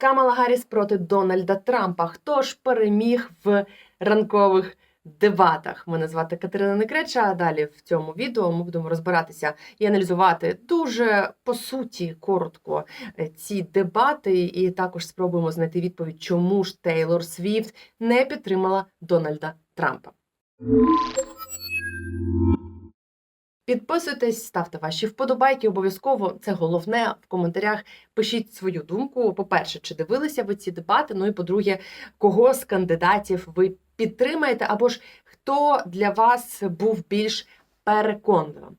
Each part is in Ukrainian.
Камала Гарріс проти Дональда Трампа. Хто ж переміг в ранкових дебатах? Мене звати Катерина Некреча. А далі в цьому відео ми будемо розбиратися і аналізувати дуже по суті коротко е, ці дебати, і також спробуємо знайти відповідь, чому ж Тейлор Свіфт не підтримала Дональда Трампа. Підписуйтесь, ставте ваші вподобайки. Обов'язково це головне в коментарях. Пишіть свою думку. По-перше, чи дивилися ви ці дебати? Ну і по-друге, кого з кандидатів ви підтримаєте, або ж хто для вас був більш переконливим.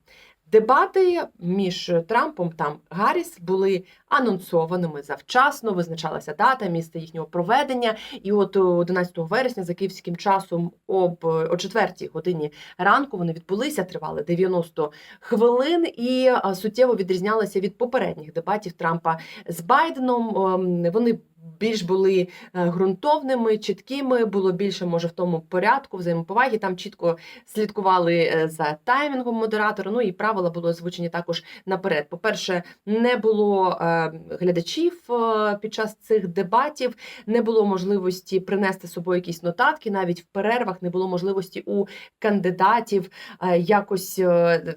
Дебати між Трампом та Гарріс були анонсованими завчасно. Визначалася дата, місце їхнього проведення. І от 11 вересня за київським часом об о 4 годині ранку вони відбулися, тривали 90 хвилин і суттєво відрізнялися від попередніх дебатів Трампа з Байденом. Ем, Вони більш були е, ґрунтовними, чіткими, було більше, може, в тому порядку взаємоповаги. Там чітко слідкували е, за таймінгом модератора. Ну і правила були озвучені також наперед. По-перше, не було е, глядачів під час цих дебатів, не було можливості принести з собою якісь нотатки. Навіть в перервах не було можливості у кандидатів якось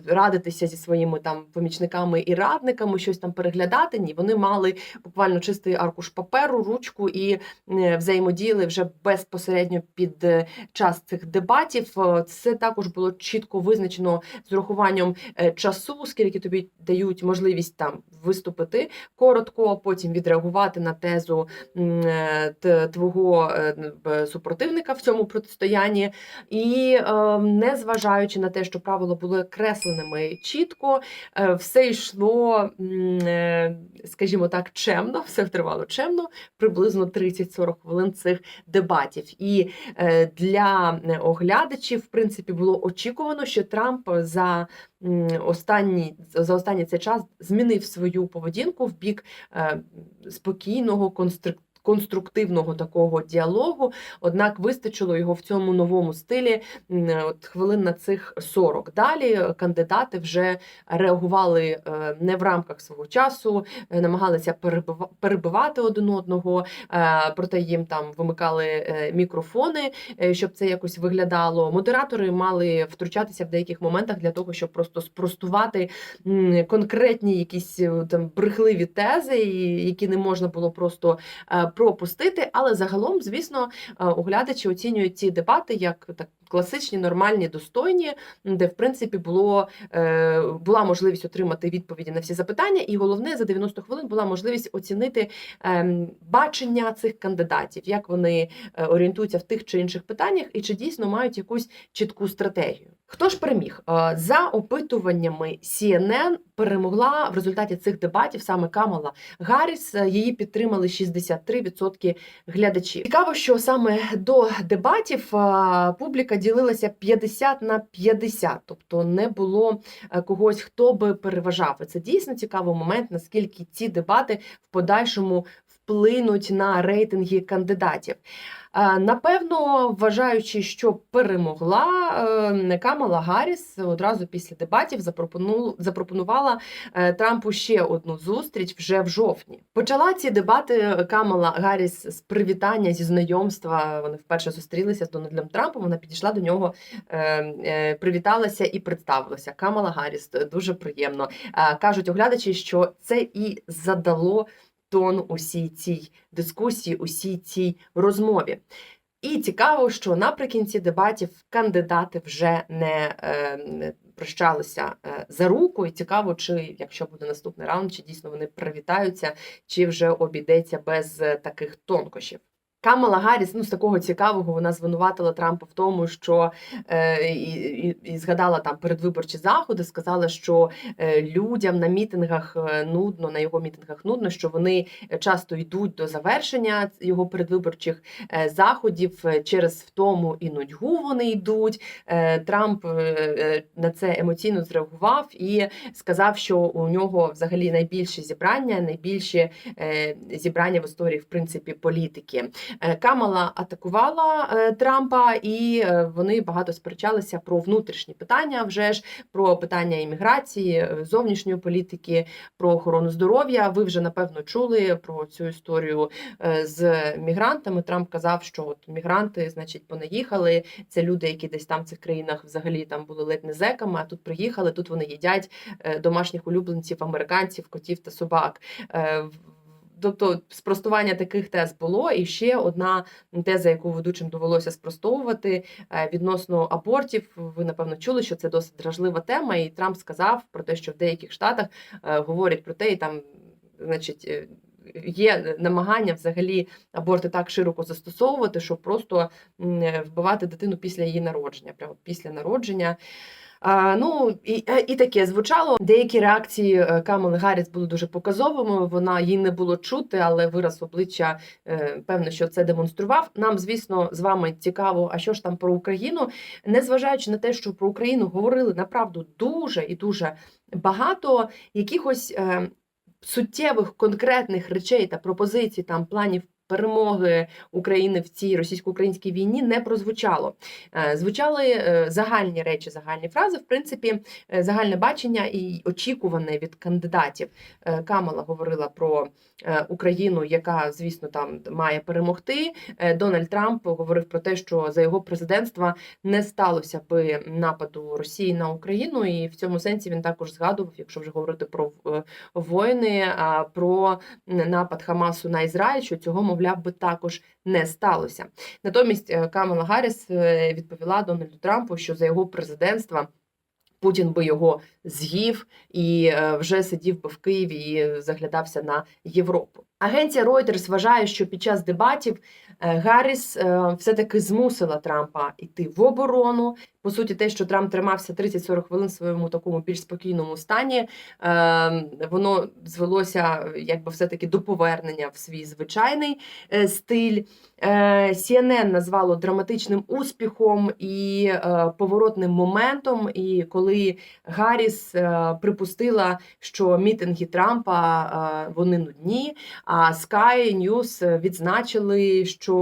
радитися зі своїми там помічниками і радниками, щось там переглядати. Ні, вони мали буквально чистий аркуш паперу, ручку і е, взаємодіяли вже безпосередньо під е, час цих дебатів. Е, Це також було чітко визначено з урахуванням часу, скільки тобі дають можливість там виступити коротко, потім відреагувати на тезу твого супротивника в цьому протистоянні. І е, незважаючи на те, що правила були кресленими чітко, все йшло, скажімо так, чемно, все тривало чемно, приблизно 30-40 хвилин цих дебатів. І е, для е, оглядачів, в принципі, було очікувано, що Трамп за останній за останній цей час змінив свою поведінку в бік е, спокійного конструктивного конструктивного такого діалогу, однак вистачило його в цьому новому стилі от хвилин на цих 40. Далі кандидати вже реагували е, не в рамках свого часу, е, намагалися перебива- перебивати один одного, е, проте їм там вимикали мікрофони, щоб це якось виглядало. Модератори мали втручатися в деяких моментах для того, щоб просто спростувати конкретні якісь там брехливі тези, які не можна було просто пропустити. Але загалом, звісно, е, оглядачі оцінюють ці дебати як так. Класичні, нормальні, достойні, де в принципі було е, була можливість отримати відповіді на всі запитання, і головне за 90 хвилин була можливість оцінити ем, бачення цих кандидатів, як вони е, орієнтуються в тих чи інших питаннях, і чи дійсно мають якусь чітку стратегію. Хто ж переміг? Е, За опитуваннями CNN перемогла в результаті цих дебатів саме Камала Гарріс. Її підтримали 63% глядачів. Цікаво, що саме до дебатів е, публіка ділилася 50 на 50, тобто не було е, когось, хто би переважав. І це дійсно цікавий момент, наскільки ці дебати в подальшому вплинуть на рейтинги кандидатів. Е, Напевно, вважаючи, що перемогла е, Камала Гарріс одразу після дебатів запропону- запропонувала е, Трампу ще одну зустріч вже в жовтні. Почала ці дебати Камала Гарріс з привітання зі знайомства. Вони вперше зустрілися з Дональдом Трампом. Вона підійшла до нього, привіталася і представилася. Камала Гарріс дуже приємно. Кажуть оглядачі, що це і задало тон усій цій дискусії, усій цій розмові. І цікаво, що наприкінці дебатів кандидати вже не, е, прощалися е, за руку. І цікаво, чи якщо буде наступний раунд, чи дійсно вони привітаються, чи вже обійдеться без е, таких тонкощів. Камала Гарріс, ну з такого цікавого, вона звинуватила Трампа в тому, що е, і, і, і згадала там передвиборчі заходи, сказала, що е, людям на мітингах е, нудно, на його мітингах нудно, що вони часто йдуть до завершення його передвиборчих е, заходів е, через втому і нудьгу вони йдуть. Е, Трамп е, е, на це емоційно зреагував і сказав, що у нього взагалі найбільші зібрання, найбільші е, зібрання в історії, в принципі, політики. Е, Камала атакувала е, Трампа, і е, вони багато сперечалися про внутрішні питання, вже ж про питання імміграції, зовнішньої політики, про охорону здоров'я. Ви вже напевно чули про цю історію з мігрантами. Трамп казав, що от мігранти, значить, понаїхали. Це люди, які десь там в цих країнах взагалі там були ледь не зеками, а тут приїхали. Тут вони їдять домашніх улюбленців, американців, котів та собак. Тобто спростування таких тез було, і ще одна теза, яку ведучим довелося спростовувати е, відносно абортів. Ви напевно чули, що це досить дражлива тема, і Трамп сказав про те, що в деяких штатах е, говорять про те, і там, значить. е, Є намагання взагалі аборти так широко застосовувати, щоб просто вбивати дитину після її народження, прямо після народження. Ну і, е, і таке звучало. Деякі реакції е, Камали Гарріс були дуже показовими. Вона їй не було чути, але вираз обличчя е, певно, що це демонстрував. Нам, звісно, з вами цікаво, а що ж там про Україну, незважаючи на те, що про Україну говорили направду дуже і дуже багато якихось суттєвих конкретних речей та пропозицій, там планів. Перемоги України в цій російсько-українській війні не прозвучало. Е, Звучали е, загальні речі, загальні фрази. В принципі, е, загальне бачення і очікуване від кандидатів. Камала говорила про Україну, яка, звісно, там має перемогти. Дональд Трамп говорив про те, що за його президентства не сталося би нападу Росії на Україну, і в цьому сенсі він також згадував, якщо вже говорити про воїни, про напад Хамасу на Ізраїль, що цього, мовляв, би також не сталося. Натомість е, Камала Гарріс е, відповіла Дональду Трампу, що за його президентства. Путін би його з'їв і е, вже сидів би в Києві і заглядався на Європу. Агенція Reuters вважає, що під час дебатів Гарріс е, все-таки змусила Трампа йти в оборону. По суті, те, що Трамп тримався 30-40 хвилин в своєму такому більш спокійному стані, е, воно звелося якби все-таки до повернення в свій звичайний е, стиль. Е, CNN назвало драматичним успіхом і е, поворотним моментом. І коли Гарріс е, припустила, що мітинги Трампа е, вони нудні, а Sky News відзначили, що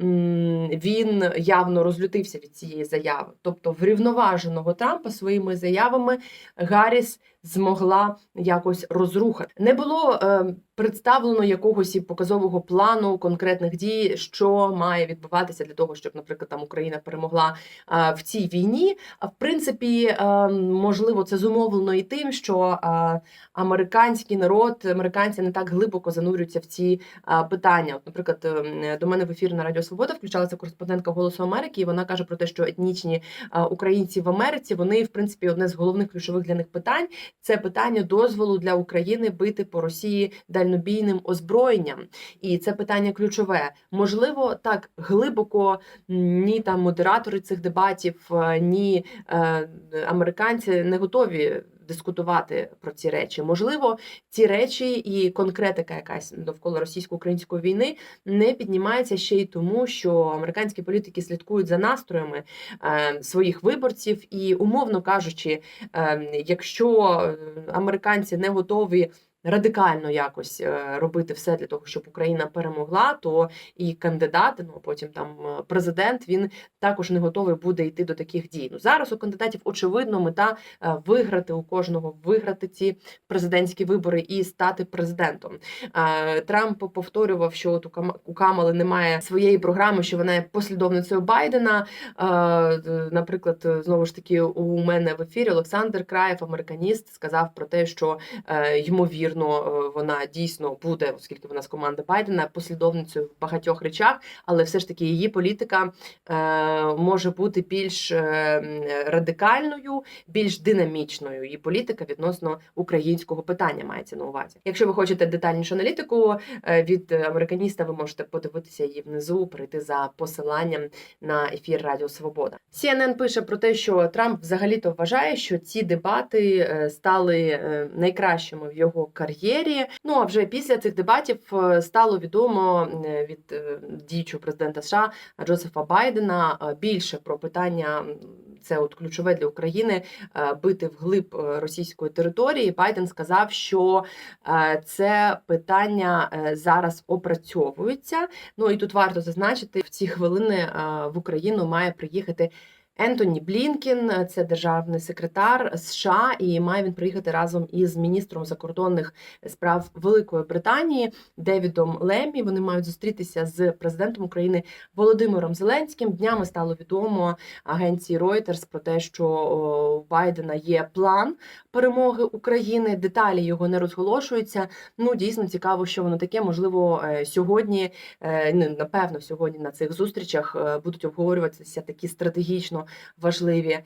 м, він явно розлютився від цієї заяви. Тобто, врівноваженого Трампа своїми заявами Гарріс змогла якось розрухати. Не було е, представлено якогось і показового плану конкретних дій, що має відбуватися для того, щоб, наприклад, там Україна перемогла е, в цій війні. А в принципі, е, можливо, це зумовлено і тим, що е, американський народ, американці не так глибоко занурюються в ці е, питання. От, наприклад, е, до мене в ефір на Радіо Свобода включалася кореспондентка Голосу Америки, і вона каже про те, що етнічні е, українці в Америці вони, в принципі, одне з головних ключових для них питань це питання дозволу для України бити по Росії дальнобійним озброєнням. І це питання ключове. Можливо, так глибоко ні там модератори цих дебатів, е, ні е, американці не готові. Дискутувати про ці речі, можливо, ці речі і конкретика, якась довкола російсько-української війни, не піднімається ще й тому, що американські політики слідкують за настроями е, своїх виборців, і умовно кажучи, е, якщо е, американці не готові радикально якось е, робити все для того, щоб Україна перемогла, то і кандидати, ну потім там е, президент, він також не готовий буде йти до таких дій. Ну зараз у кандидатів очевидно мета е, виграти у кожного, виграти ці президентські вибори і стати президентом. Трамп повторював, що от у Кама- Камали немає своєї програми, що вона є послідовницею Байдена. Наприклад, знову ж таки, у мене в ефірі Олександр Краєв, американіст, сказав про те, що е, ймовірно е, вона дійсно буде, оскільки вона з команди Байдена, послідовницею в багатьох речах, але все ж таки її політика е, може бути більш е, радикальною, більш динамічною. Її політика відносно українського питання мається на увазі. Якщо ви хочете детальнішу аналітику від американіста, ви можете подивитися її внизу, перейти за посиланням на ефір Радіо Свобода. CNN пише про те, що Трамп взагалі-то вважає, що ці дебати стали найкращими в його кар'єрі. Ну а вже після цих дебатів е, стало відомо е, від е, діючого президента США Джозефа Байдена більше про питання. Це от ключове для України бити вглиб російської території. Байден сказав, що це питання зараз опрацьовується. Ну і тут варто зазначити, в ці хвилини в Україну має приїхати. Ентоні Блінкін, е, це державний секретар США, і має він приїхати разом із міністром закордонних справ Великої Британії Девідом Леммі. Вони мають зустрітися з президентом України Володимиром Зеленським. Днями стало відомо агенції Reuters про те, що у Байдена є план перемоги України. Деталі його не розголошуються. Ну дійсно цікаво, що воно таке. Можливо, е, сьогодні е, ну, напевно, сьогодні на цих зустрічах будуть обговорюватися такі стратегічно важливі е,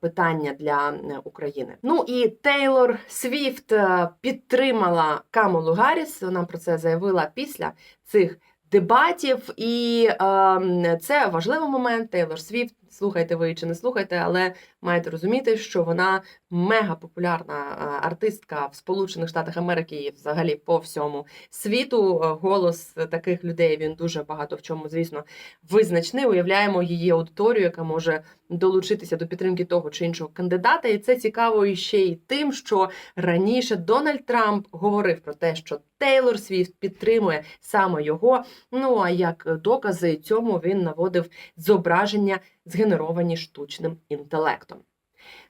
питання для е, України. Ну і Тейлор Свіфт е, підтримала Камулу Гарріс. Вона про це заявила після цих дебатів, і е, це важливий момент. Тейлор Свіфт. Слухайте ви чи не слухайте, але маєте розуміти, що вона мега популярна артистка в Сполучених Штатах Америки і взагалі по всьому світу. Е, Голос таких людей він дуже багато в чому, звісно, визначний. Уявляємо її аудиторію, яка може долучитися до підтримки того чи іншого кандидата. І це цікаво іще й тим, що раніше Дональд Трамп говорив про те, що Тейлор Свіфт підтримує саме його. Ну а як докази цьому він наводив зображення, згенеровані штучним інтелектом.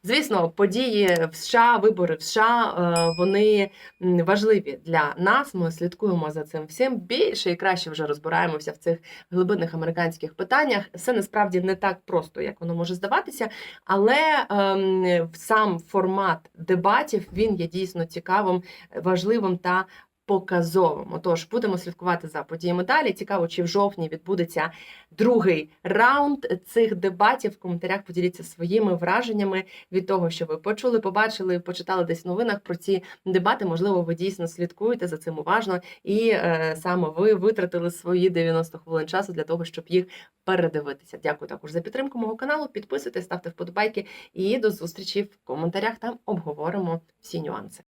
Звісно, події в США, вибори в США, е, вони важливі для нас. Ми слідкуємо за цим всім більше і краще вже розбираємося в цих глибинних американських питаннях. Все насправді не так просто, як воно може здаватися, але ем, сам формат дебатів він є дійсно цікавим, важливим та показовим. Отож, будемо слідкувати за подіями далі. Цікаво, чи в жовтні відбудеться другий раунд цих дебатів. В коментарях поділіться своїми враженнями від того, що ви почули, побачили, почитали десь в новинах про ці дебати. Можливо, ви дійсно слідкуєте за цим уважно, і е, саме ви витратили свої 90 хвилин часу для того, щоб їх передивитися. Дякую також за підтримку мого каналу. Підписуйтесь, ставте вподобайки і до зустрічі в коментарях. Там обговоримо всі нюанси.